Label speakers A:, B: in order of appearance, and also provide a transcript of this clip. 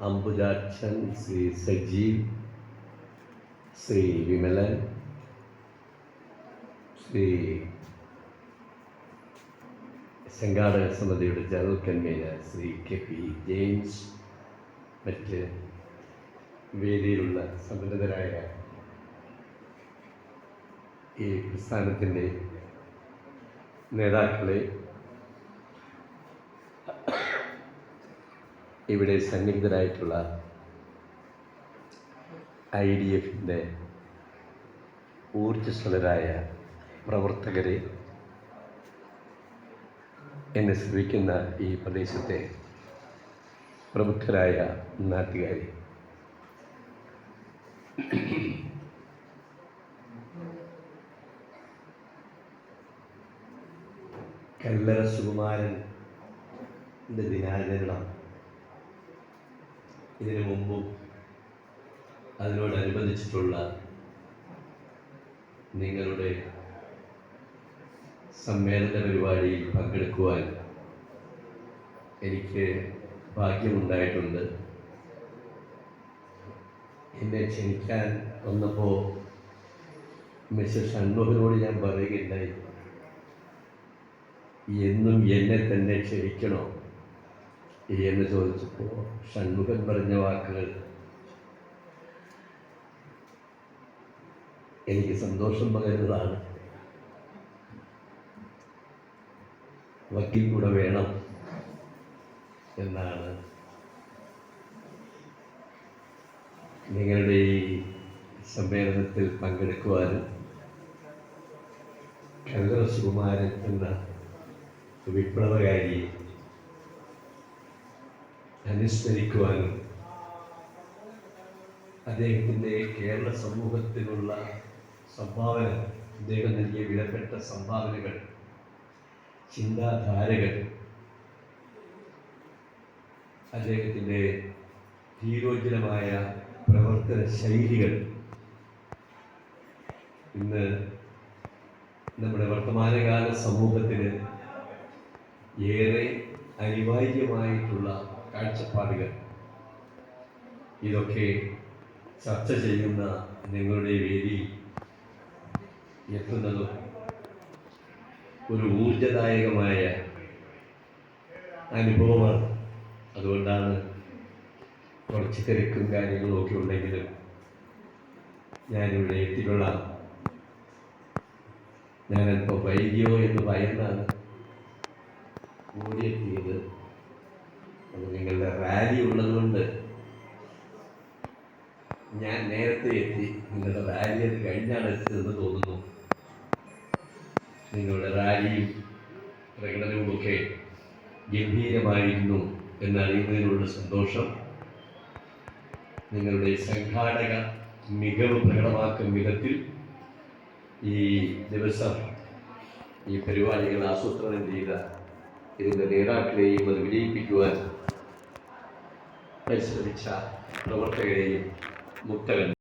A: അംബുജാക്ഷൻ ശ്രീ സജീവ് ശ്രീ വിമലൻ ശ്രീ സംഘാടക സമിതിയുടെ general convener Shri K P James മറ്റ് വേദിയിലുള്ള സമ്മതരായ ഈ പ്രസ്ഥാനത്തിന്റെ നേതാക്കളെ ഇവിടെ സന്നിഹിതരായിട്ടുള്ള ഐ ഡി എഫിന്റെ ഊർജസ്വലരായ പ്രവർത്തകരെ എന്നെ ശ്രമിക്കുന്ന ഈ പ്രദേശത്തെ പ്രമുഖരായ നാട്ടുകാരെ. കല്ലറ സുകുമാരന്റെ ദിനാചരണം ഇതിനു മുമ്പും അതിനോടനുബന്ധിച്ചിട്ടുള്ള നിങ്ങളുടെ സമ്മേളന പരിപാടിയിൽ പങ്കെടുക്കുവാൻ എനിക്ക് ഭാഗ്യമുണ്ടായിട്ടുണ്ട്. എന്നെ ക്ഷണിക്കാൻ വന്നപ്പോൾ മിസ്റ്റർ ഷൺമുഖനോട് ഞാൻ പറയുകയുണ്ടായി. എന്നും എന്നെ തന്നെ ക്ഷണിക്കണോ? എന്ന് ചോദിച്ചപ്പോൾ ഷൺമുഖൻ പറഞ്ഞ വാക്കുകൾ എനിക്ക് സന്തോഷം പകരുന്നതാണ്. വക്കീൽ കൂടെ വേണം എന്നാണ് നിങ്ങളുടെ ഈ സമ്മേളനത്തിൽ പങ്കെടുക്കുവാനും ചന്ദ്രസുകുമാരൻ സുകുമാരൻ എന്ന വിപ്ലവകാരിയെ അനുസ്മരിക്കുവാനും അദ്ദേഹത്തിന്റെ കേരള സമൂഹത്തിനുള്ള സംഭാവന അദ്ദേഹം നൽകിയ വിലപ്പെട്ട സംഭാവനകൾ ചിന്താധാരകൾ അദ്ദേഹത്തിന്റെ ധീരോജ്വലമായ പ്രവർത്തന ശൈലികൾ ഇന്ന് നമ്മുടെ വർത്തമാനകാല സമൂഹത്തിന് ഏറെ അനിവാര്യമായിട്ടുള്ള കാഴ്ചപ്പാടുകൾ. ഇതൊക്കെ ചർച്ച ചെയ്യുന്ന നിങ്ങളുടെ വേദി എത്തുന്നതും ഒരു ഊർജദായകമായ അനുഭവമാണ്. അതുകൊണ്ടാണ് കുറച്ച് തിരക്കും കാര്യങ്ങളും ഒക്കെ ഉണ്ടെങ്കിലും ഞാനിവിടെ എത്തിക്കൊള്ളാം ഞാനല്പം വൈകിയോ എന്ന് ഭയന്നാണ് ഓടിയെത്തിയത് നിങ്ങളുടെ റാലി ഉള്ളതുകൊണ്ട് ഞാൻ നേരത്തെ എത്തി. നിങ്ങളുടെ റാലി അത് കഴിഞ്ഞാണ് എത്തിയതെന്ന് തോന്നുന്നു. നിങ്ങളുടെ റാലിയും പ്രകടനവുമൊക്കെ ഗംഭീരമായിരുന്നു എന്നറിയുന്നതിനുള്ള സന്തോഷം. നിങ്ങളുടെ സംഘാടക മികവ് പ്രകടമാക്കും വിധത്തിൽ ഈ ദിവസം ഈ പരിപാടികൾ ആസൂത്രണം ചെയ്ത ഇതിന്റെ നേതാക്കളെയും അത് വിജയിപ്പിക്കുവാൻ പരിശ്രമിച്ച പ്രവർത്തകരെയും മുക്തകൻ